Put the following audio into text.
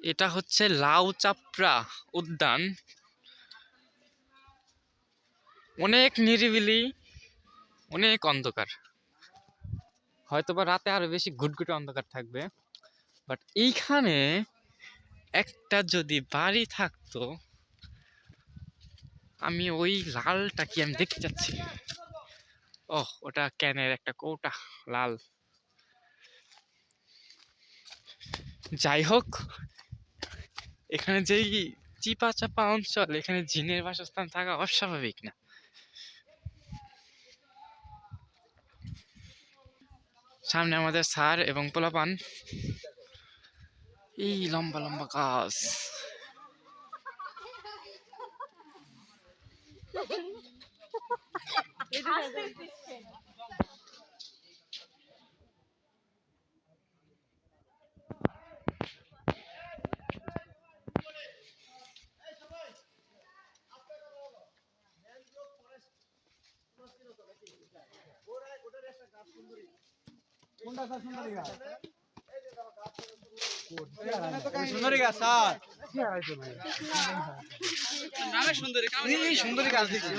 এটা হচ্ছে লাউ চাপড়া উদ্যান। অনেক নিরিবিলি, অনেক অন্ধকার। হয়তোবা রাতে আরও বেশি ঘুটঘুটে অন্ধকার থাকবে। বাট এইখানে একটা যদি বাড়ি থাকতো, আমি ওই লালটা কি আমি দেখতে চাচ্ছি? ওহ, ওটা ক্যানের একটা কৌটা, লাল। যাই হোক এখানে যেই চিপা চাপা অঞ্চল, এখানে জিনের বাসস্থান থাকা অস্বাভাবিক না। সামনে আমাদের সার এবং পোলাপান। এই লম্বা লম্বা গাছ। সুন্দরী গাছ? স্যার। সুন্দরী গাছ দেখছি।